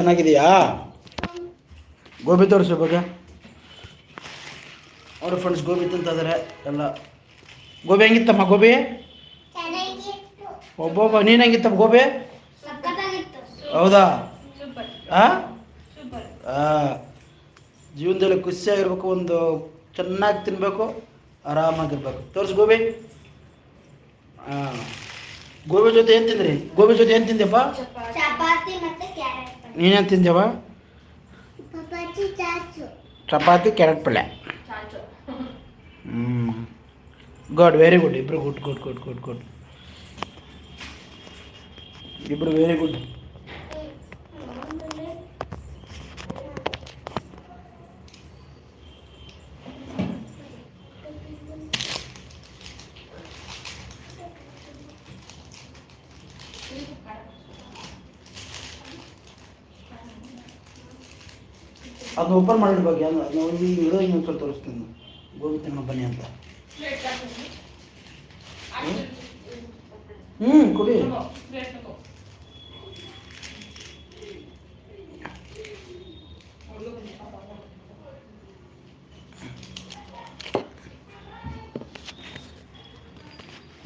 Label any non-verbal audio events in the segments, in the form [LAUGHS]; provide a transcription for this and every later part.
ಚೆನ್ನಾಗಿದೆಯಾ? ಗೋಬಿ ತೋರಿಸು ಬಗ್ಗೆ ಅವರು ಫ್ರೆಂಡ್ಸ್ ಗೋಬಿ ತಿಂತಿದ್ದಾರೆ ಇದಾರೆ ಎಲ್ಲ. ಗೋಬಿ ಹೆಂಗಿತ್ತಮ್ಮ ಗೋಬಿ? ಒಬ್ಬೊಬ್ಬ ನೀನು ಹೆಂಗಿತ್ತಮ್ಮ ಗೋಬಿ? ಹೌದಾ? ಸೂಪರ್. ಆ? ಸೂಪರ್. ಆ, ಜೀವನದಲ್ಲಿ ಖುಷಿಯಾಗಿರ್ಬೇಕು ಒಂದು ಚೆನ್ನಾಗಿ ತಿನ್ನಬೇಕು ಆರಾಮಾಗಿರ್ಬೇಕು. ತೋರಿಸು ಗೋಬಿ. ಹಾಂ ಗೋಬಿ ಜೊತೆ ಏನು ತಿಂದ್ರಿ? ಗೋಬಿ ಜೊತೆ ಏನು ತಿಂದೆಪ್ಪ ಚಪಾತಿ ಮತ್ತೆ ಕ್ಯಾರೆಟ್. ನೀನೇನು ತಿಂದ್ಯವ ಪಪಾಚಿ ಚಾಚು ಚಪಾತಿ ಕ್ಯಾರೆಟ್ ಪಲ್ಯ ಚಾಚು ಹ್ಞೂ ಗುಡ್ ವೆರಿ ಗುಡ್ ಇಬ್ಬರು good good good good good ಇಬ್ಬರು ವೆರಿ ಗುಡ್ ಅದನ್ನ ಓಪನ್ ಮಾಡಿದ ಬಗ್ಗೆ ನಾವು ಈ ವಿಡಿಯೋ ಇನ್ನೊಂದು ಸ್ವಲ್ಪ ತೋರಿಸ್ತೀನಿ. ಗೋಬಿ ತಿನ್ನೋ ಬನ್ನಿ ಅಂತ. ಹ್ಞೂ ಕುಡಿ.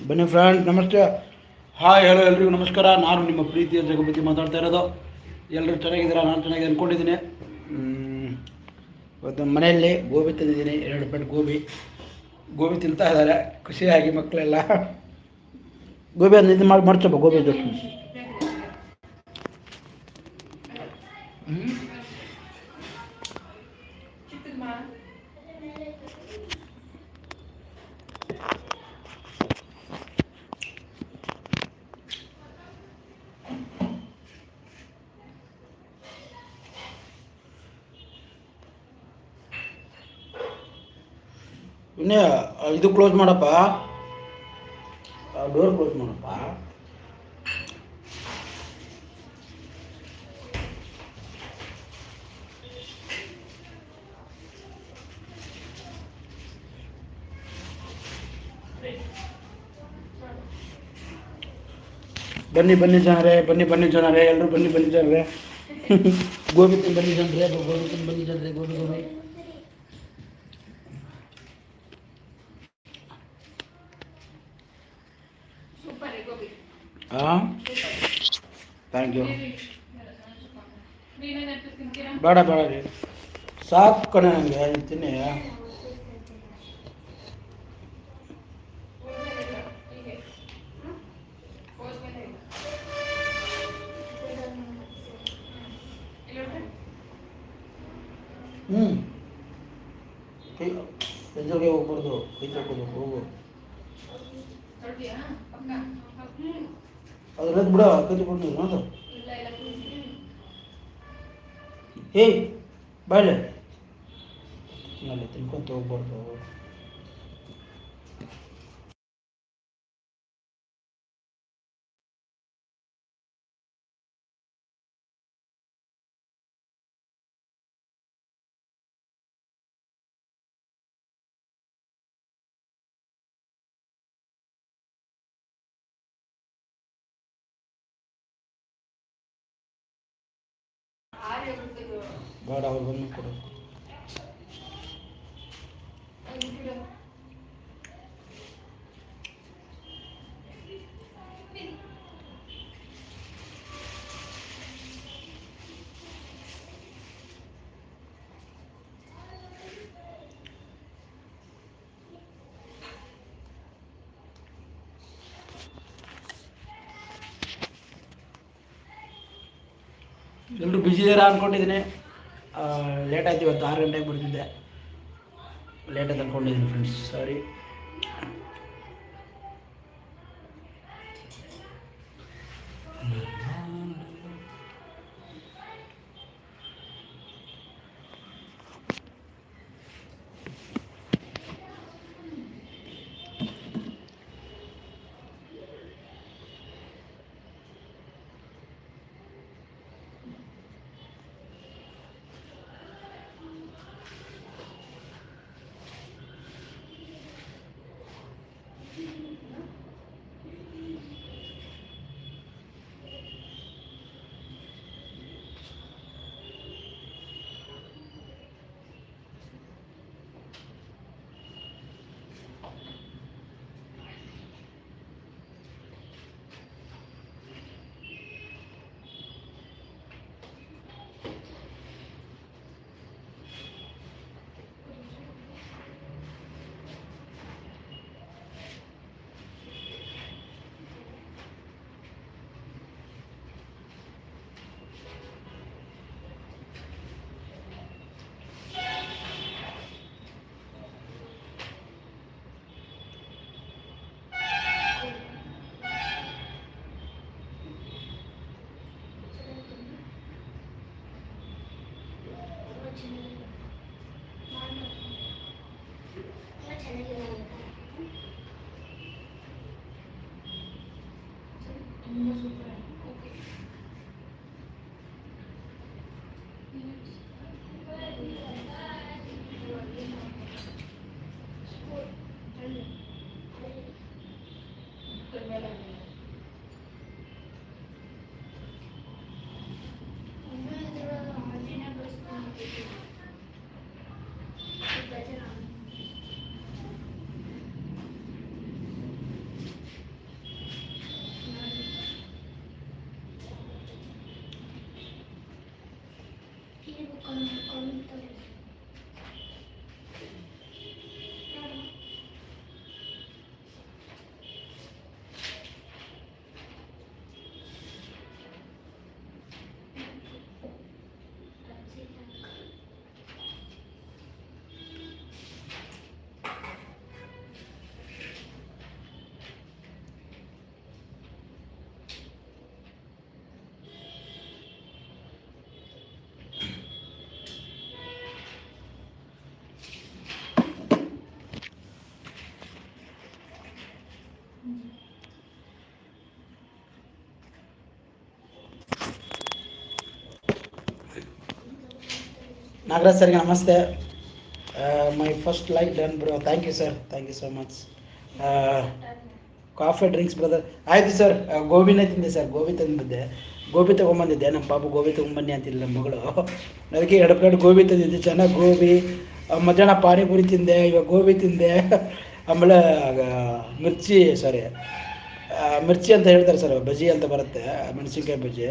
ಬನ್ನಿ ಫ್ರೆಂಡ್ ನಮಸ್ತೆ. ಹಾಯ್ ಹಲೋ ಎಲ್ರಿಗೂ ನಮಸ್ಕಾರ. ನಾನು ನಿಮ್ಮ ಪ್ರೀತಿಯ ಜಗಪತಿ ಮಾತಾಡ್ತಾ ಇರೋದು. ಎಲ್ಲರೂ ಚೆನ್ನಾಗಿದ್ದೀರಾ? ನಾನು ಚೆನ್ನಾಗಿ ಅಂದ್ಕೊಂಡಿದ್ದೀನಿ ಇವತ್ತು ಮನೆಯಲ್ಲಿ ಗೋಬಿ ತಂದಿದ್ದೀನಿ, ಎರಡು ಪ್ಲೇಟ್ ಗೋಬಿ. ಗೋಬಿ ತಿಂತಾ ಇದ್ದಾರೆ, ಖುಷಿಯಾಗಿ ಮಕ್ಕಳೆಲ್ಲ. ಗೋಬಿ ಒಂದು ಇದು ಮಾಡಿ, ಮಾಡ್ಸಪ್ಪ ಗೋಬಿ ಜೊತೆ ಹ್ಞೂ ಚಿಕ್ಕದ್ ಮಾ ಇನ್ನೇ ಇದು ಕ್ಲೋಸ್ ಮಾಡಪ್ಪ. ಡೋರ್ ಕ್ಲೋಸ್ ಮಾಡಪ್ಪ. ಬನ್ನಿ ಬನ್ನಿ ಜನರೇ, ಬನ್ನಿ ಬನ್ನಿ ಜನರೇ ಎಲ್ಲರೂ ಬನ್ನಿ ಬನ್ನಿ ಜನರೇ. [LAUGHS] ಗೋಬಿ ತಿಂದು ಬನ್ನಿ ಜನರೇ ಗೋಬಿ ತಿಂದು ಬನ್ನಿ ಜನರೇ ಗೋಬಿ ಗೋಬಿ ಸೂಪರ್ ಗೋಬಿ ಹಾಂ ಥ್ಯಾಂಕ್ ಯು ನೀವೇನು ತಿಂತೀರಾ ಬೇಡ ಬೇಡ ರೀ ಸಾಕು ಕಣೆ ನನಗೆ ತಿನ್ನಿ ಬಿಡ ಕೈ ತಗೊಂಡು ನೋಡು ಇಲ್ಲ ಇಲ್ಲ ಏಯ್ ಬಾಯ್ಲೆ ತಿನ್ಕೊಂತ ಹೋಗ್ಬಾರ್ದು. ಬೇಡ ಅವ್ರು ಬಂದು ಕೊಡು. ಎಲ್ಲರೂ ಬ್ಯುಸಿ ಇದ್ದೀರಾ ಅಂದ್ಕೊಂಡಿದ್ದೀನಿ ಲೇಟ್ ಆಯ್ತು ಇವತ್ತು ಆರು ಗಂಟೆಗೆ ಬರ್ತಿದ್ದೆ. ಲೇಟ್ ಅಂತ ಅಂದ್ಕೊಂಡಿದ್ದೀನಿ ಫ್ರೆಂಡ್ಸ್ ಸಾರಿ ನಾಗರಾಜ್ ಸರ್ಗೆ ನಮಸ್ತೆ. My first like done bro. Thank you sir thank you so much coffee drinks brother. ಆಯಿತು ಸರ್ ಗೋಬಿನೇ ತಿಂದೆ ಸರ್ ಗೋಬಿ ತಂದಿದ್ದೆ. ಗೋಬಿ ತೊಗೊಂಬಂದಿದ್ದೆ. ನಮ್ಮ ಪಾಪು ಗೋಬಿ ತೊಗೊಂಬನ್ನಿ ಅಂತಿಲ್ಲ ನಮ್ಮ ಮಗಳು. ಅದಕ್ಕೆ ಎರಡು ಪ್ಲೇಟ್ ಗೋಬಿ ತಂದಿದ್ದೆ. ಚೆನ್ನಾಗಿ ಗೋಬಿ. ಮಧ್ಯಾಹ್ನ ಪಾನಿಪುರಿ ತಿಂದೆ. ಇವಾಗ ಗೋಬಿ ತಿಂದೆ. ಆಮೇಲೆ ಮಿರ್ಚಿ ಸಾರಿ ಮಿರ್ಚಿ ಅಂತ ಹೇಳ್ತಾರೆ ಸರ್ ಬಜ್ಜಿ ಅಂತ ಬರುತ್ತೆ. ಮೆಣಸಿನ್ಕಾಯಿ ಬಜ್ಜಿ.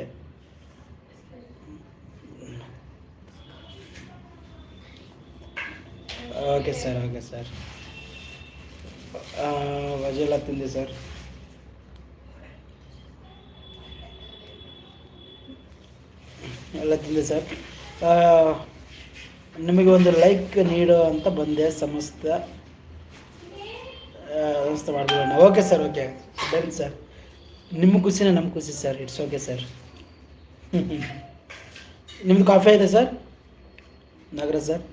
ಓಕೆ ಸರ್ ಓಕೆ ಸರ್ ವಜೆಲ್ಲ ತಿಂದೆ ಸರ್ ಎಲ್ಲ ತಿಂದೆ ಸರ್ ನಿಮಗೆ ಒಂದು ಲೈಕ್ ನೀಡೋ ಅಂತ ಬಂದೆ ಸಮಸ್ತ. ಆ, ವ್ಯವಸ್ಥೆ ಮಾಡಿಬಿಡೋಣ okay sir okay done sir ನಿಮ್ಮ ಖುಷಿನೇ ನಮ್ಮ ಖುಷಿ ಸರ್ ಇಟ್ಸ್ ಓಕೆ ಸರ್ ನಿಮ್ಮದು ಕಾಫಿ ಇದೆ ಸರ್ ನಗರ ಸರ್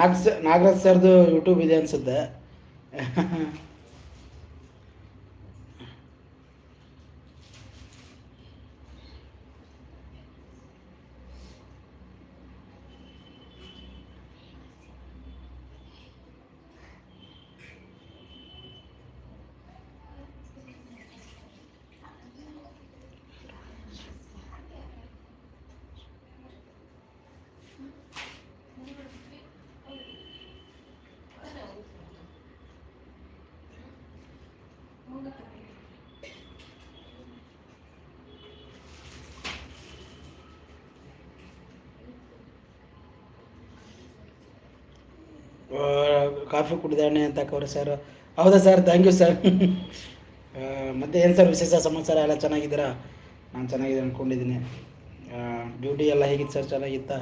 ನಾಗ್ ಸ ನಾಗರಾಜ್ ಸರ್ದು ಯೂಟ್ಯೂಬ್ ಇದೆ ಅನಿಸುತ್ತೆ. ಕಾಫಿ ಕುಡಿದಾಣೆ ಅಂತ ಹಾಕವ್ರೆ ಸರ್ ಹೌದಾ ಸರ್ ಥ್ಯಾಂಕ್ ಯು ಸರ್ ಮತ್ತೆ ಏನು ಸರ್ ವಿಶೇಷ ಸಮಾಚಾರ? ಎಲ್ಲ ಚೆನ್ನಾಗಿದ್ದೀರಾ? ನಾನು ಚೆನ್ನಾಗಿದೆ ಅಂದ್ಕೊಂಡಿದ್ದೀನಿ ಡ್ಯೂಟಿ ಎಲ್ಲ ಹೇಗಿತ್ತು ಸರ್ ಚೆನ್ನಾಗಿತ್ತಾ?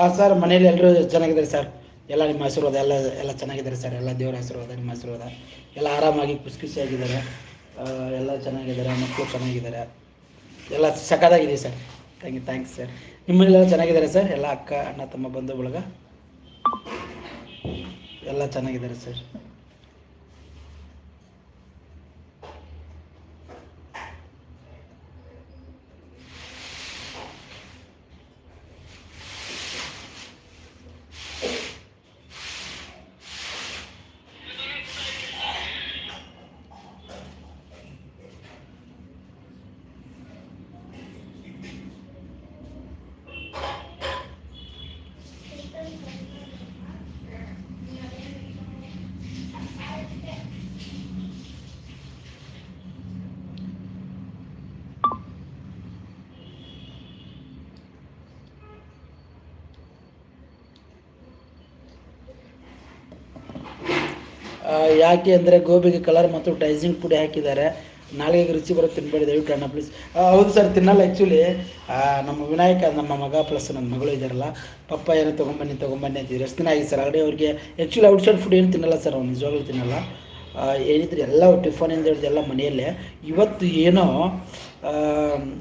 ಹಾಂ ಸರ್ ಮನೇಲಿ ಎಲ್ಲರೂ ಚೆನ್ನಾಗಿದ್ದಾರೆ ಸರ್. ಎಲ್ಲ ನಿಮ್ಮ ಆಶೀರ್ವಾದ, ಎಲ್ಲ ಎಲ್ಲ ಚೆನ್ನಾಗಿದ್ದಾರೆ ಸರ್. ಎಲ್ಲ ದೇವರ ಆಶೀರ್ವಾದ, ನಿಮ್ಮ ಆಶೀರ್ವಾದ. ಎಲ್ಲ ಆರಾಮಾಗಿ ಖುಷಿ ಖುಷಿಯಾಗಿದ್ದಾರೆ. ಎಲ್ಲ ಚೆನ್ನಾಗಿದ್ದಾರೆ, ಮಕ್ಕಳು ಚೆನ್ನಾಗಿದ್ದಾರೆ. ಎಲ್ಲ ಸಖತ್ತಾಗಿದೆ sir. Thank you thanks sir. ನಿಮ್ಮನೆಲ್ಲ ಚೆನ್ನಾಗಿದ್ದಾರೆ ಸರ್? ಎಲ್ಲ ಅಕ್ಕ, ಅಣ್ಣ, ತಮ್ಮ ಬಂಧು ಬಳಗ ಎಲ್ಲ ಚೆನ್ನಾಗಿದ್ದಾರೆ ಸರ್. ಯಾಕೆ ಅಂದರೆ ಗೋಬಿಗೆ ಕಲರ್ ಮತ್ತು ಟೈಸಿಂಗ್ ಪುಡಿ ಹಾಕಿದ್ದಾರೆ. ನಾಳೆಗೆ ರುಚಿ ಬರುತ್ತೆ ತಿನ್ಬೇಡಿ ದಯವಿಟ್ಟು ಅಣ್ಣ ಪ್ಲೀಸ್ ಹೌದು ಸರ್ ತಿನ್ನಲ್ಲ ಆ್ಯಕ್ಚುಲಿ ನಮ್ಮ ವಿನಾಯಕ, ನಮ್ಮ ಮಗ ಪ್ಲಸ್ ನನ್ನ ಮಗಳು ಇದ್ದಾರಲ್ಲ, ಪಪ್ಪ ಏನೋ ತೊಗೊಂಬನ್ನಿ ತೊಗೊಂಬನ್ನಿ ಅಂತಿದ್ರು ಎಷ್ಟು ದಿನ ಆಗಿದೆ ಸರ್ ಆಲ್ರೆಡಿ ಅವ್ರಿಗೆ ಆ್ಯಕ್ಚುಲಿ ಔಟ್ಸೈಡ್ ಫುಡ್ ಏನು ತಿನ್ನಲ್ಲ ಸರ್ ಅವ್ನು ನಿಜವಾಗ್ಲೂ ತಿನ್ನಲ್ಲ. ಏನಿದ್ರೆ ಎಲ್ಲ ಟಿಫನ್ ಟಿಫನಿಂದ ಹಿಡಿದು ಎಲ್ಲ ಮನೆಯಲ್ಲೇ. ಇವತ್ತು ಏನೋ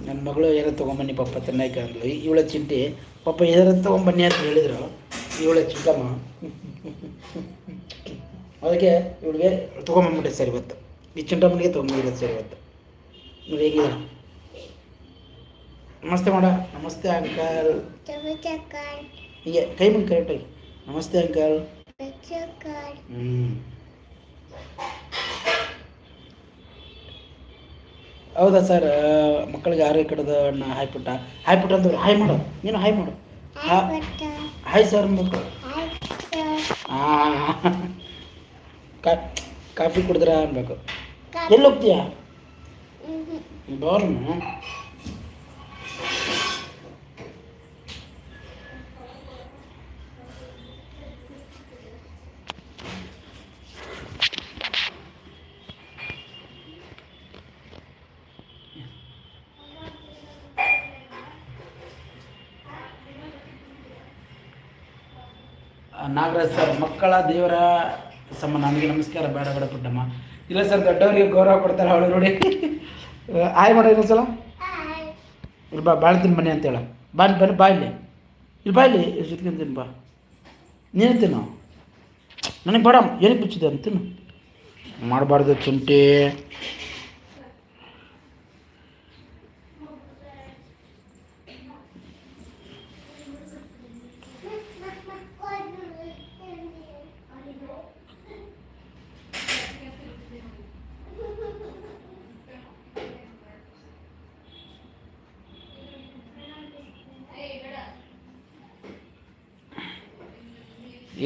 ನನ್ನ ಮಗಳು ಏನೋ ತೊಗೊಂಬನ್ನಿ, ಪಪ್ಪ ತಿನ್ನಕ್ಕೆ ಅಂದ್ಲು. ಇವಳ ಚಿಂಟಿ ಪಪ್ಪ ಏನಾರ ತೊಗೊಂಬನ್ನಿ ಅಂತ ಹೇಳಿದ್ರು. ಇವಳ ಚಿಕ್ಕಮ್ಮ [LAUGHS] ಅದಕ್ಕೆ ಇವಳಿಗೆ ತೊಗೊಂಬಂದ್ಬಿಟ್ಟೆ ಸರ್ ಇವತ್ತು. ಈ ಚಿಂಟಮ್ಮನಿಗೆ ತೊಗೊಂಬಂದಿರೋದು ಸರ್ ಇವತ್ತು. ನೀವು ಹೇಗಿದ ನಮಸ್ತೆ ಮಾಡ ನಮಸ್ತೆ ಅಂಕಲ್. ಹೀಗೆ ಕೈ ಮುಂದೆ ಕರೆಕ್ಟಾಗಿ ನಮಸ್ತೆ ಅಂಕಲ್. ಹ್ಞೂ ಹೌದಾ ಸರ್? ಮಕ್ಕಳಿಗೆ ಆರೋಗ್ಯ ಕಡದ ಅಣ್ಣ ಹಾಯ್ ಪುಟ್ಟ ಹಾಯ್ ಪುಟ್ಟ ಅಂತವ್ರು ಹಾಯ್ ಮಾಡು. ನೀನು ಹಾಯ್ ಮಾಡು. ಹಾ- ಹಾಯ್ ಸರ್ ಮಕ್ಕಳು ಹಾಂ ಕಾಫಿ ಕುಡಿದ್ರ ಅನ್ಬೇಕು. ಎಲ್ಲಿ ಹೋಗ್ತೀಯಾ ಬಾರ್ನು. ನಾಗರಾಜ್ ಸರ್ ಮಕ್ಕಳ ದೇವರ ಸಮ ನನಗೆ ನಮಸ್ಕಾರ ಬೇಡ ಬೇಡ ಪುಟ್ಟಮ್ಮ ಇಲ್ಲ ಸರ್ ದೊಡ್ಡವರಿಗೆ ಗೌರವ ಕೊಡ್ತಾರೆ ಅವಳು ನೋಡಿ. [LAUGHS] ಆಯ್ ಮಾಡೋ ಇನ್ನೊಂದ್ಸಲ. ಇಲ್ಲಿ ಬಾ, ಬಾಳೆ ತಿನ್ನು ಬನ್ನಿ ಅಂತೇಳ. ಬಾ ಬನ್ನಿ ಬಾ ಇಲ್ಲಿ. ಇಲ್ಲಿ ಬಾ ಇಲ್ಲಿ ಸುತ್ಕೊಂತೀನಿ ಬಾ. ನೀನು ತಿನ್ನು ನನಗೆ ಬೇಡ, ಏನಕ್ಕೆ ಬಿಚ್ಚಿದೆ ತಿನ್ನು ಮಾಡಬಾರ್ದು ಚುಂಟಿ.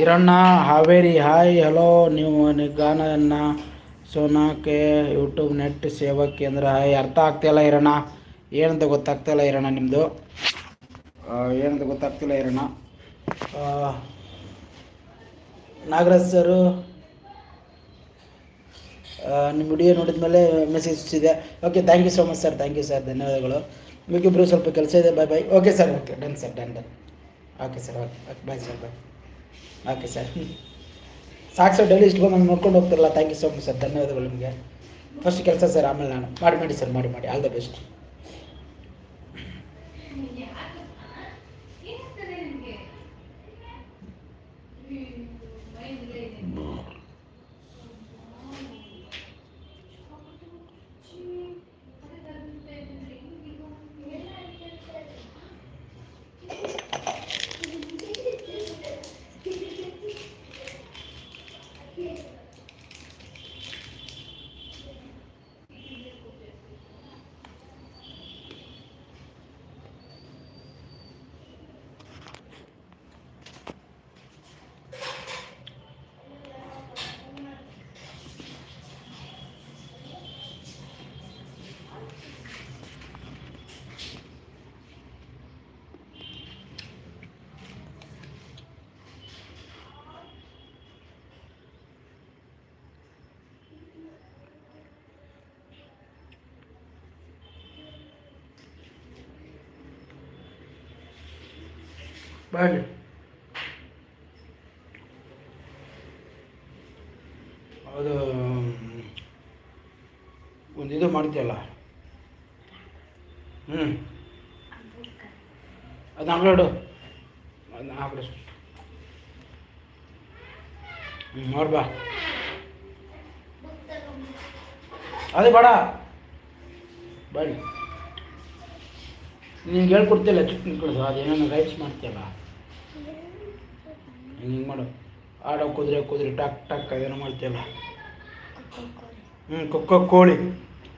ಈರಣ್ಣ ಹಾವೇರಿ, ಹಾಯ್, ಹಲೋ, ನೀವು ನಿಗಾನನ್ನ ಸೋನಾಕೆ ಯೂಟ್ಯೂಬ್ ನೆಟ್ ಸೇವಾ ಕೇಂದ್ರ. ಹಾಯ್, ಅರ್ಥ ಆಗ್ತಿಲ್ಲ ಈರಣ್ಣ ಏನಂತ ಗೊತ್ತಾಗ್ತಿಲ್ಲ ಈರಣ್ಣ ನಿಮ್ಮದು ಏನಂತ ಗೊತ್ತಾಗ್ತಿಲ್ಲ ಈರಣ್ಣ ನಾಗರಾಜ್ ಸರು ನಿಮ್ಮ ವಿಡಿಯೋ ನೋಡಿದ ಮೇಲೆ ಮೆಸೇಜ್ ಇದೆ okay thank you so much sir thank you sir ಧನ್ಯವಾದಗಳು. ನಿಮಗಿಬ್ಬರು ಸ್ವಲ್ಪ ಕೆಲಸ ಇದೆ. Bye bye okay sir okay done sir done done okay sir okay okay bye sir bye okay sir. ಸಾಕು ಸರ್ ಡೈಲಿ ಇಷ್ಟು ಬಂದು ನೋಡ್ಕೊಂಡು ಹೋಗ್ತಿರಲ್ಲ. Thank you so much sir. ಧನ್ಯವಾದಗಳು ನಿಮಗೆ. ಫಸ್ಟ್ ಕೆಲಸ ಸರ್, ಆಮೇಲೆ ನಾನು. ಮಾಡಿ ಮಾಡಿ ಸರ್, ಮಾಡಿ ಮಾಡಿ. ಆಲ್ ದ ಬೆಸ್ಟ್ ಬಾಯ್ ಅದು ಒಂದು ಇದು ಮಾಡ್ತೀಯಲ್ಲ? ಹ್ಞೂ ಅದು ಹಾಕ್ಲಾಡು ಅದನ್ನ ಹಾಕ್ರಿ ಹ್ಞೂ ನೋಡ್ಬಾ ಅದು ಬೇಡ. ಬನ್ನಿ. ನಿಂಗೆ ಹೇಳ್ಕೊಡ್ತಿಲ್ಲ ಚಿಕ್ಕ ಮಕ್ಕಳು ಅದೇನೋ ರೈಟ್ಸ್ ಮಾಡ್ತೀಯಲ್ಲ? ಹಿಂಗೆ ಮಾಡು. ಆಡೋ ಕುದುರೆ ಕುದುರೆ ಟಕ್ ಟಕ್ ಏನೋ ಮಾಡ್ತೀಯಲ್ಲ. ಹ್ಞೂ ಕೊಕ್ಕೋ ಕೋಳಿ.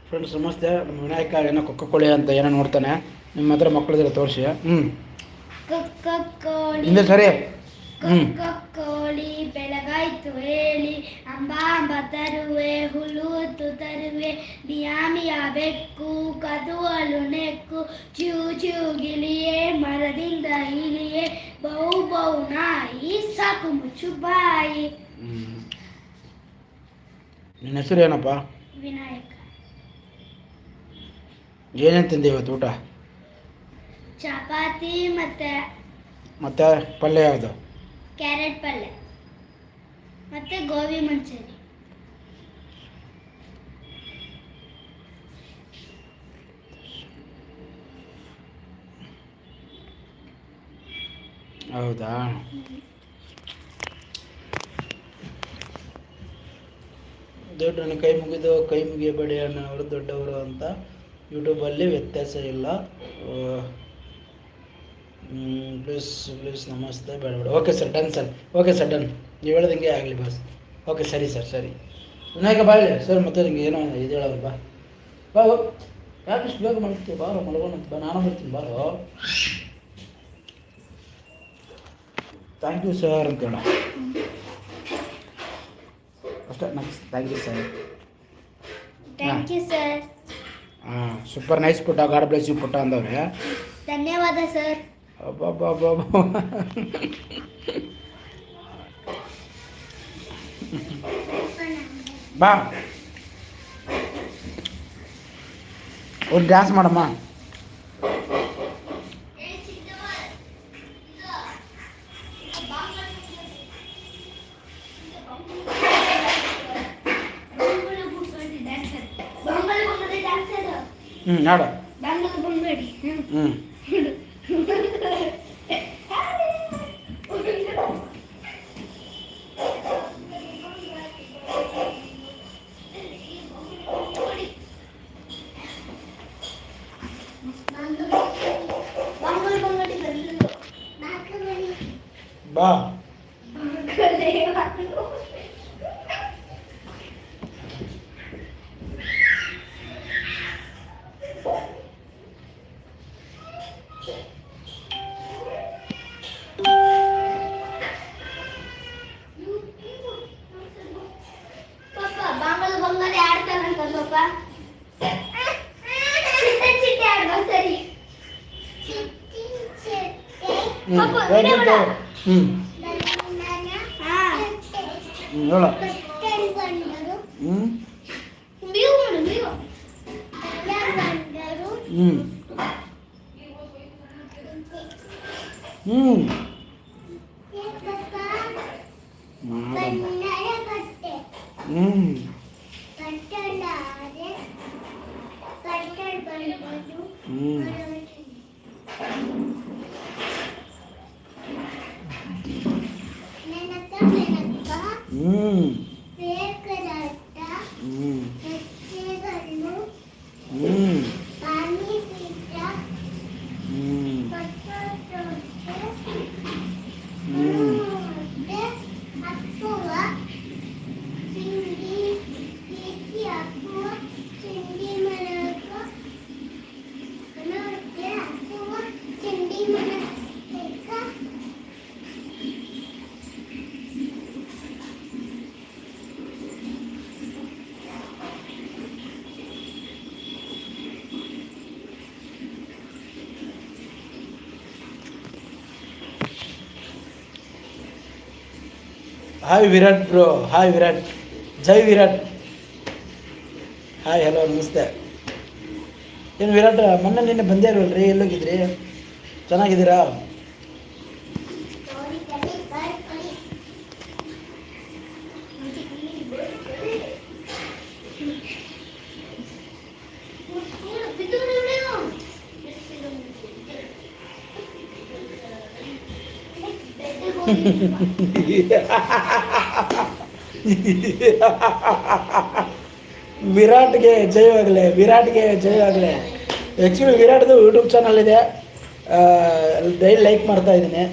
ಫ್ರೆಂಡ್ಸ್ ನಮಸ್ತೆ. ನಮ್ಮ ವಿನಾಯಕ ಏನೋ ಕೊಕ್ಕೋ ಕೋಳಿ ಅಂತ ಏನೋ ನೋಡ್ತಾನೆ. ನಿಮ್ಮ ಹತ್ರ ಮಕ್ಕಳಿದ್ರೆ ತೋರಿಸಿ. ಹ್ಞೂ ಹಿಂದೆ ಸರಿ. ಹ್ಞೂ ಕೋಳಿ ಬೆಳಗಾಯ್ತು ಹೇಳಿ. ಅಂಬಾಂಬ ಅಂಬ ತರುವೆ ಹುಲ್ಲುತ್ತು ತರುವೆ. ಮಿಯಾ ಮಿಯಾ ಬೆಕ್ಕು ಕದುವಲು ನೆಕ್ಕು. ಚೂ ಚೂ ಗಿಳಿಯೇ ಮರದಿಂದ ಇಲಿಯೇ ಬೌ ಬೌ ನಾಯಿ ಸಾಕು ಮುಚ್ಚು ಬಾಯಿ ನಿನ್ನ ಹೆಸರು ಏನಪ್ಪ? ವಿನಾಯಕ. ಏನೇನು ತಿಂದೆ ಇವತ್ತು ಊಟ? ಚಪಾತಿ ಮತ್ತೆ ಮತ್ತೆ ಪಲ್ಯ ಯಾವುದು? ಕ್ಯಾರೆಟ್ ಪಲ್ಯ. ಮತ್ತೆ ಗೋಬಿ ಮಂಚೂರಿ. ಹೌದಾ? ದೊಡ್ಡನ ಕೈ ಮುಗಿದು ಕೈ ಮುಗಿಯಬೇಡಿ ಅನ್ನೋರು ದೊಡ್ಡವರು ಅಂತ ಯೂಟ್ಯೂಬಲ್ಲಿ ವ್ಯತ್ಯಾಸ ಇಲ್ಲ. ಪ್ಲೀಸ್ ಪ್ಲೀಸ್ ನಮಸ್ತೆ, ಬೇಡ ಬೇಡ. Okay sir done sir okay sir done ನೀವು ಹೇಳ್ದಂಗೆ ಆಗಲಿ ಬಸ್ ಓಕೆ ಸರಿ ಸರ್ ಸರಿ. ವಿನಾಯಕ ಬಾಯ್ ಸರ್ ಮತ್ತೆ ನಿಂಗೆ ಏನೋ ಇದು ಹೇಳೋರು ಬಾ. ಬಾ ಯಾಕೆ ಬೇಗ ಮಾಡ್ತೀವಿ ಬಾರೋ ಮಲಗೋಣ ಬಾ, ನಾನು ಬರ್ತೀನಿ ಬಾರೋ ಥ್ಯಾಂಕ್ ಯು ಸರ್ ಅಂತ ಹೇಳ ಅಷ್ಟೇ next thank you sir thank you sir ಹಾಂ ಸೂಪರ್ ನೈಸ್ ಪುಟ್ಟ ಗಾಡ್ ಬ್ಲೆಸ್ ಯು ಪುಟ್ಟ ಅಂದವ್ರೆ ಧನ್ಯವಾದ ಸರ್ ಅಬ್ಬಬ್ಬಬ್ಬಬ್ಬ. ಬಾ ಒಂದು ಡ್ಯಾನ್ಸ್ ಮಾಡಮ್ಮ ಹ್ಞೂ [LAUGHS] ನಾಡು ಬಂಗಲ್ ಬಂದ್ಬೇಡಿ ಹ್ಞೂ ಬಂಗಲ್ ಬಂಗಡಿ ಬಂದು ಬಾ ಪಾಪ ಬಾಂಗಲ್ ಬಂಗಲ್ ಆಡ್ತಾರಂತ ಪಾಪ ಚಿಟ್ಟೆ ಚಿಟ್ಟೆ ಆಡ್ಬಾ ಸರಿ ಹ್ಞೂ ಪಾಪ, ವೆರಿ ವಿಡಿಯೋ ಗುಡ್ ಮಾಡು. ಹ್ಞೂ ಹಾ ಹ್ಞೂ ಹೇಳ ಹ್ಞೂ ನೀವು ಮಾಡು ನೀವು ಹ್ಞೂ ಹ್ಞೂ ಮಾಡಮ್ಮ ಹ್ಞೂ hi Virat bro hi Virat ಜೈ ವಿರಾಟ್ ಹಾಯ್ ಹಲೋ ನಮಸ್ತೆ. ಏನು ವಿರಾಟ್, ಮೊನ್ನೆ ನಿನ್ನೆ ಬಂದೇ ಇರಲ್ರಿ ಎಲ್ಲೋಗಿದ್ರಿ? ಚೆನ್ನಾಗಿದ್ದೀರಾ? [LAUGHS] [LAUGHS] ವಿರಾಟ್ಗೆ ಜಯವಾಗಲಿ ವಿರಾಟ್ಗೆ ಜಯವಾಗಲಿ ಆ್ಯಕ್ಚುಲಿ ವಿರಾಟ್ದು ಯೂಟ್ಯೂಬ್ ಚಾನಲ್ ಇದೆ. ಡೈಲಿ ಲೈಕ್ ಮಾಡ್ತಾ ಇದ್ದೀನಿ.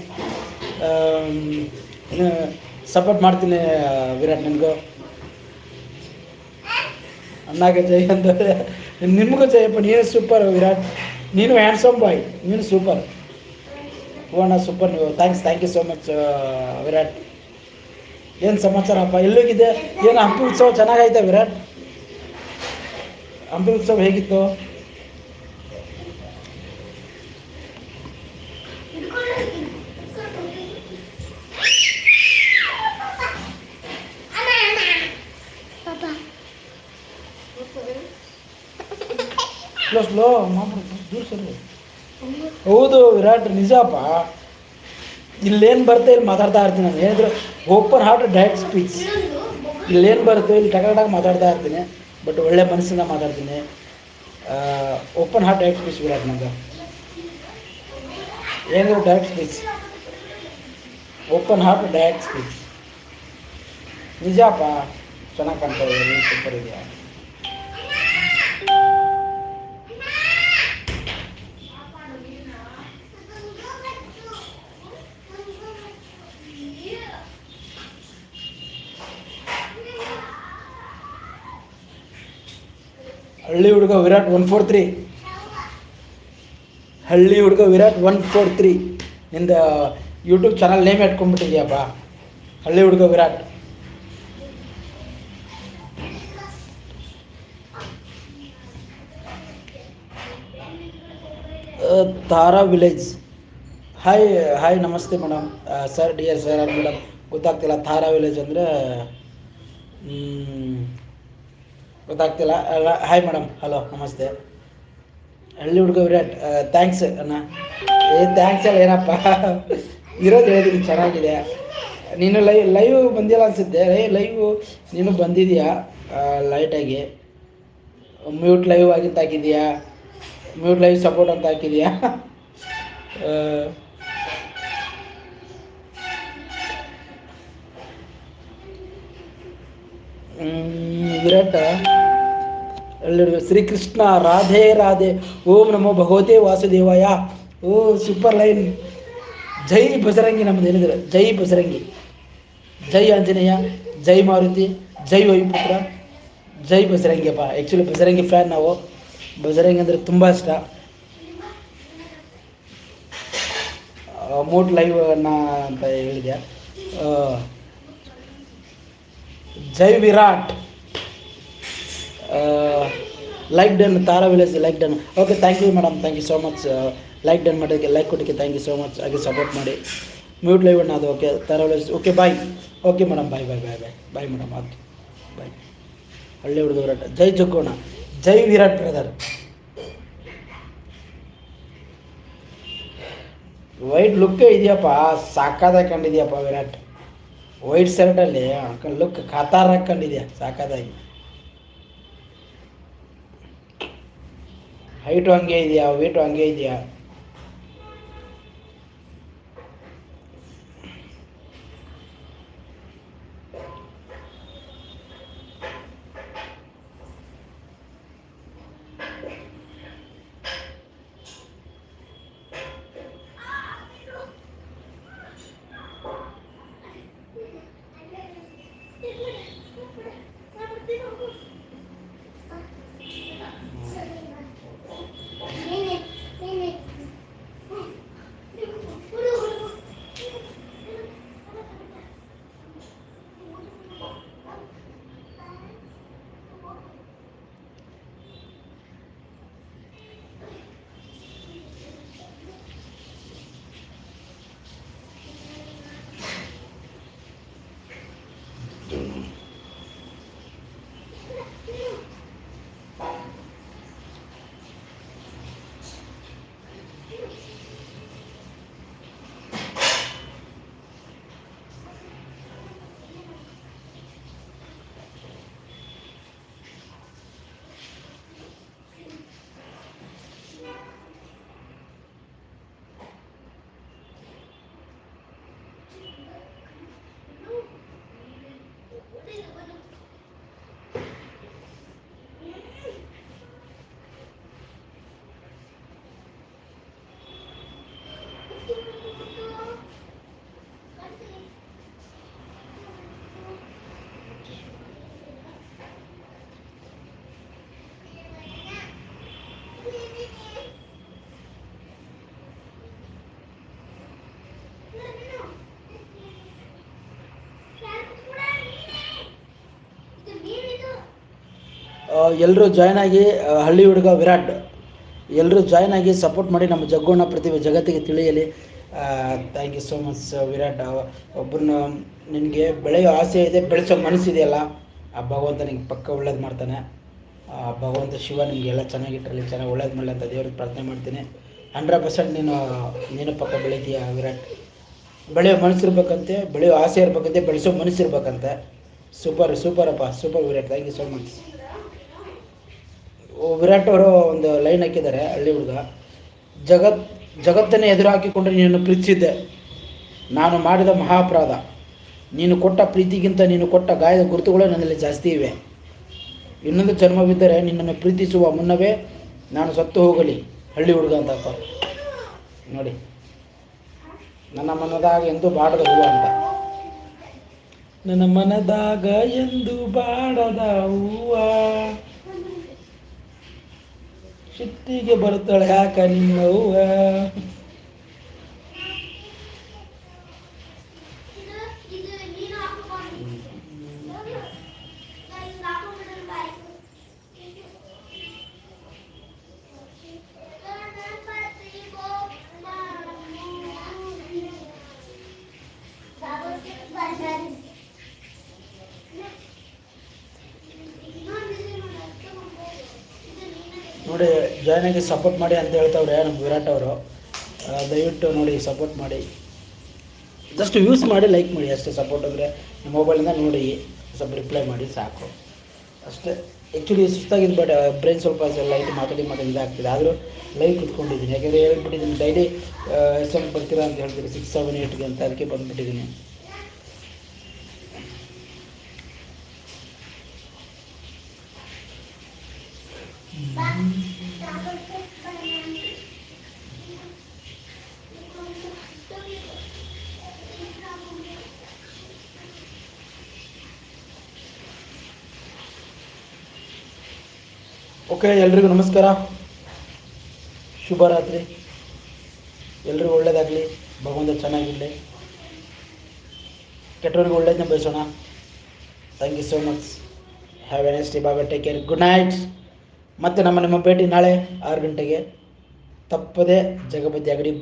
ಸಪೋರ್ಟ್ ಮಾಡ್ತೀನಿ, ವಿರಾಟ್ ನಿಮಗೂ ಅಣ್ಣಗೆ ಜೈ ಅಂತ. ನಿಮಗೂ ಜಯಪ್ಪ ನೀನು ಸೂಪರ್ ವಿರಾಟ್. ನೀನು ಹ್ಯಾಂಡ್ಸಮ್ ಬಾಯ್ ನೀನು ಸೂಪರ್ ಓಣ ಸೂಪರ್ ನೀವು. Thanks thank you so much Virat. ಏನು ಸಮಾಚಾರಪ್ಪ ಎಲ್ಲಿಗಿದೆ? ಏನು ಹಂಪಿ ಉತ್ಸವ ಚೆನ್ನಾಗೈತೆ ವಿರಾಟ್ ಹಂಪಿ ಉತ್ಸವ ಹೇಗಿತ್ತು? ಸ್ಲೋ ಸ್ಲೋ ಮಾತಾಡ. ದೂರ ಸರಿ. ಹೌದು ವಿರಾಟ್ ನಿಜಪ್ಪ ಇಲ್ಲೇನು ಬರುತ್ತೆ ಇಲ್ಲಿ ಮಾತಾಡ್ತಾ ಇರ್ತೀನಿ ನಾನು. ಹೇಳಿದ್ರು ಓಪನ್ ಹಾರ್ಟ್ ಡೈರೆಕ್ಟ್ ಸ್ಪೀಚ್. ಇಲ್ಲೇನು ಬರುತ್ತೆ ಇಲ್ಲಿ ಟಗಟಾಗಿ ಮಾತಾಡ್ತಾ ಇರ್ತೀನಿ. ಬಟ್ ಒಳ್ಳೆ ಮನಸ್ಸಿಂದ ಮಾತಾಡ್ತೀನಿ. ಓಪನ್ ಹಾರ್ಟ್ ಡೈರೆಕ್ಟ್ ಸ್ಪೀಚ್ ಬಿಡೋದು ನಂಗೆ ಏನಿದ್ರು direct speech open heart direct speech ನಿಜಪ್ಪ ಚೆನ್ನಾಗಿ ಕಾಣ್ತಾ ಇದೆ ಸೂಪರ್ ಇದೆಯಾ ಹಳ್ಳಿ ಹುಡುಗ ವಿರಾಟ್ ಒನ್ ಫೋರ್ ತ್ರೀ ಹಳ್ಳಿ ಹುಡುಗ ವಿರಾಟ್ ಒನ್ ಫೋರ್ ತ್ರೀ ನಿಂದ ಯೂಟ್ಯೂಬ್ ಚಾನಲ್ ನೇಮ್ ಇಟ್ಕೊಂಡ್ಬಿಟ್ಟಿದ್ಯಪ್ಪ ಹಳ್ಳಿ ಹುಡುಗ Virat. Tara village. Hi hi ನಮಸ್ತೆ madam sir dear sir madam ಗೊತ್ತಾಗ್ತಿಲ್ಲ, ತಾರಾ ವಿಲೇಜ್ ಅಂದರೆ ಗೊತ್ತಾಗ್ತಿಲ್ಲ. ಹಾಯ್ ಮೇಡಮ್ ಹಲೋ ನಮಸ್ತೆ. ಹಳ್ಳಿ ಹುಡುಗ ವಿರಾಟ್ ಥ್ಯಾಂಕ್ಸ್ ಅಣ್ಣ. ಏ ಥ್ಯಾಂಕ್ಸ್ ಅಲ್ಲ ಏನಪ್ಪ? ಇರೋದು ಹೇಳಿದ್ರಿ ಚೆನ್ನಾಗಿದೆ. ನೀನು ಲೈವ್ ಲೈವ್ ಬಂದಿಲ್ಲ ಅನಿಸುತ್ತೆ. ಲೈವ್ ನೀನು ಬಂದಿದೆಯಾ? ಲೈಟಾಗಿ ಮ್ಯೂಟ್ ಲೈವ್ ಆಗಿ ಹಾಕಿದೆಯಾ? ಮ್ಯೂಟ್ ಲೈವ್ ಸಪೋರ್ಟ್ ಅಂತ ಹಾಕಿದೆಯಾ? [LAUGHS] ವಿರಾಟ್. ಶ್ರೀ ಶ್ರೀಕೃಷ್ಣ, ರಾಧೆ ರಾಧೆ. ಓಂ ನಮೋ ಭಗವತೆ ವಾಸುದೇವಾಯ. ಓ ಸೂಪರ್ ಲೈನ್ ಜೈ ಬಸರಂಗಿ ನಮ್ದು ಏನಿದ್ರೆ ಜೈ ಬಸರಂಗಿ ಜೈ ಆಂಜನೇಯ, ಜೈ ಮಾರುತಿ, ಜೈ ವೈಪುತ್ರ, ಜೈ ಬಸರಂಗಿಯಪ್ಪ ಆ್ಯಕ್ಚುಲಿ ಬಸರಂಗಿ ಫ್ಯಾನ್ ನಾವು. ಬಸರಂಗಿ ಅಂದರೆ ತುಂಬ ಇಷ್ಟ. ಮೋಟ್ ಲೈವ್ ಅನ್ನ ಅಂತ ಹೇಳಿದೆ ಜೈ Virat. Like done Tara village like done okay thank you madam thank you so much like done ಮಾಡೋದಕ್ಕೆ ಲೈಕ್ ಕೊಟ್ಟಕ್ಕೆ ಥ್ಯಾಂಕ್ ಯು ಸೋ ಮಚ್ ಹಾಗೆ ಸಪೋರ್ಟ್ ಮಾಡಿ. ಮ್ಯೂಟ್ ಲೈವ್ ಅದು. Okay Tara village okay bye okay madam bye bye bye bye bye madam okay bye ಹಳ್ಳಿ ಹುಡುಗ ವಿರಾಟ್. ಜೈ ಜಗ್ಗೋಣ ಜೈ ವಿರಾಟ್ ಬ್ರದರ್ ವೈಟ್ ಲುಕ್ಕೇ ಇದೆಯಪ್ಪ. ಸಾಕಾದ ಕಂಡಿದೆಯಪ್ಪ ವಿರಾಟ್. ವೈಟ್ ಶರ್ಟಲ್ಲಿ ಲುಕ್ ಖಾತಾರ್ ಹಾಕೊಂಡಿದ್ಯಾ? ಸಾಕಾದಾಗಿ. ಹೈಟು ಹಂಗೆ ಇದೆಯಾ? ವೇಟು ಹಂಗೆ ಇದೆಯಾ? ಎಲ್ಲರೂ ಜಾಯ್ನ್ ಆಗಿ ಹಳ್ಳಿ ಹುಡುಗ ವಿರಾಟ್ ಎಲ್ಲರೂ ಜಾಯ್ನ್ ಆಗಿ ಸಪೋರ್ಟ್ ಮಾಡಿ ನಮ್ಮ ಜಗ್ಗೋಣ ಪ್ರತಿಭೆ ಜಗತ್ತಿಗೆ ತಿಳಿಯಲಿ. Thank you so much Virat. ಒಬ್ಬರನ್ನ ನಿನಗೆ ಬೆಳೆಯೋ ಆಸೆ ಇದೆ ಬೆಳೆಸೋ ಮನಸ್ಸಿದೆಯಲ್ಲ ಆ ಭಗವಂತ ನಿಂಗೆ ಪಕ್ಕ ಒಳ್ಳೇದು ಮಾಡ್ತಾನೆ. ಆ, ಭಗವಂತ ಶಿವ ನಿಮಗೆಲ್ಲ ಚೆನ್ನಾಗಿಟ್ಟರಲ್ಲಿ ಚೆನ್ನಾಗಿ ಒಳ್ಳೇದು ಮಾಡಲಿ ಅಂತ ದೇವ್ರಿಗೆ ಪ್ರಾರ್ಥನೆ ಮಾಡ್ತೀನಿ. ಹಂಡ್ರೆಡ್ ಪರ್ಸೆಂಟ್ ನೀನು ನೀನು ಪಕ್ಕ ಬೆಳಿತೀಯ ವಿರಾಟ್. ಬೆಳೆಯೋ ಮನಸ್ಸಿರ್ಬೇಕಂತೆ ಬೆಳೆಯೋ ಆಸೆ ಇರ್ಬೇಕಂತೆ ಬೆಳೆಸೋ ಮನಸ್ಸಿರ್ಬೇಕಂತೆ super ಸೂಪರಪ್ಪ super Virat. Thank you so much Virat ಅವರು ಒಂದು ಲೈನ್ ಹಾಕಿದ್ದಾರೆ, ಹಳ್ಳಿ ಹುಡುಗ. ಜಗತ್, ಜಗತ್ತನ್ನೇ ಎದುರು ಹಾಕಿಕೊಂಡು ನೀನು ಪ್ರೀತಿಸಿದ್ದೆ. ನಾನು ಮಾಡಿದ ಮಹಾಪರಾಧ. ನೀನು ಕೊಟ್ಟ ಪ್ರೀತಿಗಿಂತ ನೀನು ಕೊಟ್ಟ ಗಾಯದ ಗುರುತುಗಳೇ ನನ್ನಲ್ಲಿ ಜಾಸ್ತಿ ಇವೆ. ಇನ್ನೊಂದು ಜನ್ಮವಿದ್ದರೆ ನಿನ್ನನ್ನು ಪ್ರೀತಿಸುವ ಮುನ್ನವೇ ನಾನು ಸತ್ತು ಹೋಗಲಿ, ಹಳ್ಳಿ ಹುಡುಗ ಅಂತ ನೋಡಿ, ನನ್ನ ಮನದಾಗ ಎಂದು ಬಾಡದ ಹೂವು ಅಂತ. ನನ್ನ ಮನದಾಗ ಎಂದು ಬಾಡದ ಹೂವ. ಸಿಟ್ಟಿಗೆ ಬರುತ್ತಾಳೆ ಯಾಕ ನಿನ್ನ ಹೂವ ಇದು ಇದು ನೀನು ಹಾಕೊಂಡು ನಾನು ಹಿಂಗ್ ಹಾಕೊಂಡ್ಬಿಡೋಣ ಬಾಯ್ ಗಣಪತಿ ಬಾಬುಗೆ ಬಂದಾರಿ ನೋಡಿ ಜಾಯ್ನ್ ಆಗಿ ಸಪೋರ್ಟ್ ಮಾಡಿ ಅಂತ ಹೇಳ್ತವ್ರೆ ನಮ್ಮ ವಿರಾಟ್ ಅವರು. ದಯವಿಟ್ಟು ನೋಡಿ ಸಪೋರ್ಟ್ ಮಾಡಿ. ಜಸ್ಟ್ ಯೂಸ್ ಮಾಡಿ ಲೈಕ್ ಮಾಡಿ. ಅಷ್ಟೇ ಸಪೋರ್ಟ್ ಅಂದರೆ ನಿಮ್ಮ ಮೊಬೈಲಿಂದ ನೋಡಿ, ಸ್ವಲ್ಪ ರಿಪ್ಲೈ ಮಾಡಿ, ಸಾಕು. ಅಷ್ಟೇ. ಆ್ಯಕ್ಚುಲಿ ಸುಸ್ತಾಗಿದ್ದು ಬಟ್ ಬ್ರೈನ್ ಸ್ವಲ್ಪ ಲೈಟ್ ಮಾತಾಡಿ ಮಾತಾಡಿ ಇದಾಗ್ತಿದೆ. ಆದರೂ ಲೈವ್ ಕುತ್ಕೊಂಡಿದ್ದೀನಿ. ಯಾಕೆಂದರೆ ಹೇಳ್ಬಿಟ್ಟಿದ್ದೀನಿ ಡೈಲಿ ಎಸ್ ಎಂ ಬರ್ತೀರಾ ಅಂತ ಹೇಳ್ತೀರಿ ಸಿಕ್ಸ್ ಸೆವೆನ್ ಏಯ್ಟ್ಗೆ ಅಂತ. ಅದಕ್ಕೆ ಬಂದುಬಿಟ್ಟಿದ್ದೀನಿ. ಓಕೆ, ಎಲ್ರಿಗೂ ನಮಸ್ಕಾರ. ಶುಭರಾತ್ರಿ. ಎಲ್ರಿಗೂ ಒಳ್ಳೇದಾಗಲಿ. ಭಗವಂತ ಚೆನ್ನಾಗಿರಲಿ. ಕೆಟ್ಟವ್ರಿಗೆ ಒಳ್ಳೇದನ್ನ ಬಯಸೋಣ thank you so much have a next Baba. Take care good night ಮತ್ತು ನಮ್ಮ ನಿಮ್ಮ ಭೇಟಿ ನಾಳೆ ಆರು ಗಂಟೆಗೆ. ತಪ್ಪದೆ ಜಗಪತಿ ಅಗಡಿ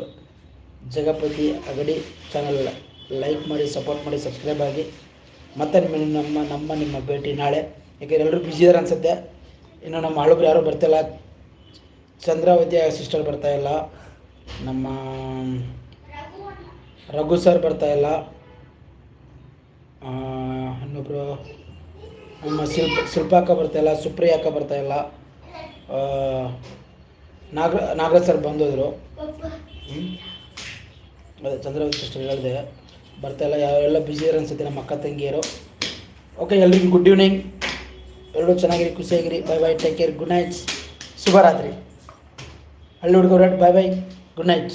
ಜಗಪತಿ ಅಗಡಿ ಚಾನಲ್ ಲೈಕ್ ಮಾಡಿ ಸಪೋರ್ಟ್ ಮಾಡಿ ಸಬ್ಸ್ಕ್ರೈಬ್ ಆಗಿ. ಮತ್ತೆ ನಿಮ್ಮ, ನಮ್ಮ ನಮ್ಮ ನಿಮ್ಮ ಭೇಟಿ ನಾಳೆ. ಯಾಕೆಂದ್ರೆ ಎಲ್ಲರೂ ಬ್ಯುಸಿ ಇದ್ದಾರೆ ಅನಿಸುತ್ತೆ. ಇನ್ನು ನಮ್ಮ ಹಳಬ್ರು ಯಾರೂ ಬರ್ತಿಲ್ಲ. ಚಂದ್ರಾವತಿ ಸಿಸ್ಟರ್ ಬರ್ತಾ ಇಲ್ಲ. ನಮ್ಮ ರಘು ಸರ್ ಬರ್ತಾ ಇಲ್ಲ. ಆ, ಇನ್ನೊಬ್ರು ನಮ್ಮ ಶಿಲ್ಪ ಶಿಲ್ಪಾಕ ಬರ್ತಾ ಇಲ್ಲ ಸುಪ್ರಿಯಾಕ ಬರ್ತಾ ಇಲ್ಲ. ನಾಗ ನಾಗರಾಜ್ ಸರ್ ಬಂದಿದ್ರು? ಅದೇ ಚಂದ್ರಾವತಿ ಸಿಸ್ಟರ್ ಹೇಳಿದೆ. ಇಲ್ಲ ಯಾವೆಲ್ಲ ಬ್ಯುಸಿ ಅನ್ಸುತ್ತೆ ನಮ್ಮ ಅಕ್ಕ ತಂಗಿಯರು. ಓಕೆ ಎಲ್ರಿಗೂ ಗುಡ್ ಈವ್ನಿಂಗ್ ಎಲ್ಲರೂ ಚೆನ್ನಾಗಿರಿ, ಖುಷಿಯಾಗಿರಿ. Bye bye take care good night ಶುಭರಾತ್ರಿ. ಹಳ್ಳಿ ಹುಡುಗರು ಬಾಯ್ ಬಾಯ್ ಗುಡ್ ನೈಟ್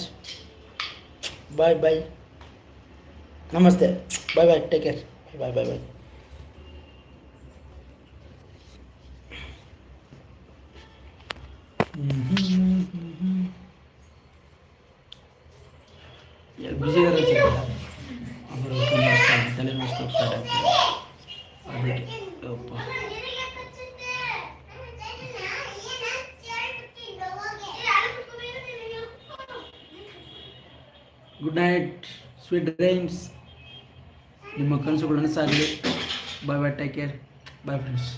ಬಾಯ್ ಬಾಯ್ ನಮಸ್ತೆ. ಬಾಯ್ ಬಾಯ್ ಟೇಕ್ ಕೇರ್ ಬಾಯ್ ಬಾಯ್ ಬಾಯ್ ಬಿಸಿ ಇರೋ ಅವರು ತಲೆ ನೋವು ಸ್ಟಾರ್ಟ್ ಆಗ್ತದೆ ಅದಕ್ಕೆ ಗುಡ್ ನೈಟ್ ಸ್ವೀಟ್ ಡ್ರೀಮ್ಸ್ ನಿಮ್ಮ ಕನಸುಗಳು ನನಸಾಗಲಿ. Bye bye take care bye friends